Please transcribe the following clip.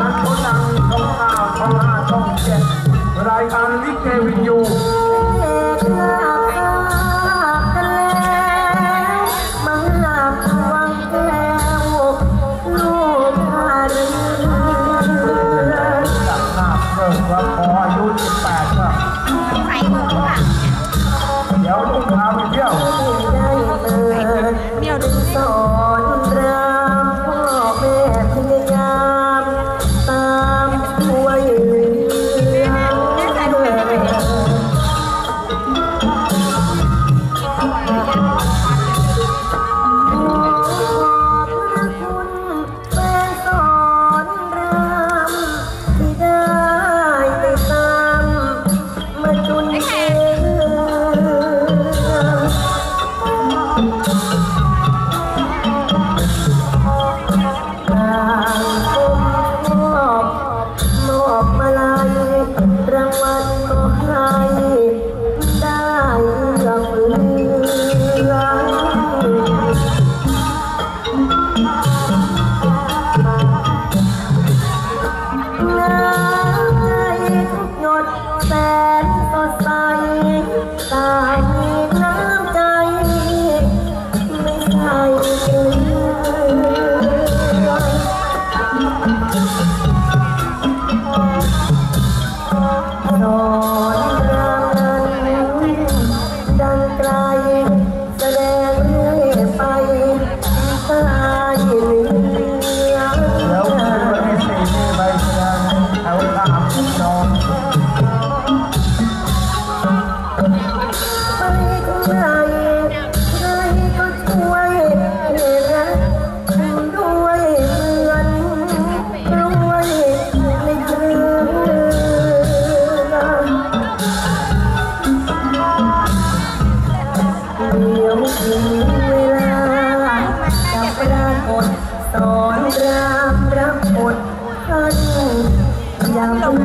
นั้งช่องทางช่องห้าช่างห้าช่องเจ็ดรายการลิเกวินยูว่าขออายุ18ครัเดี๋ยวลูกพา thân dám lòng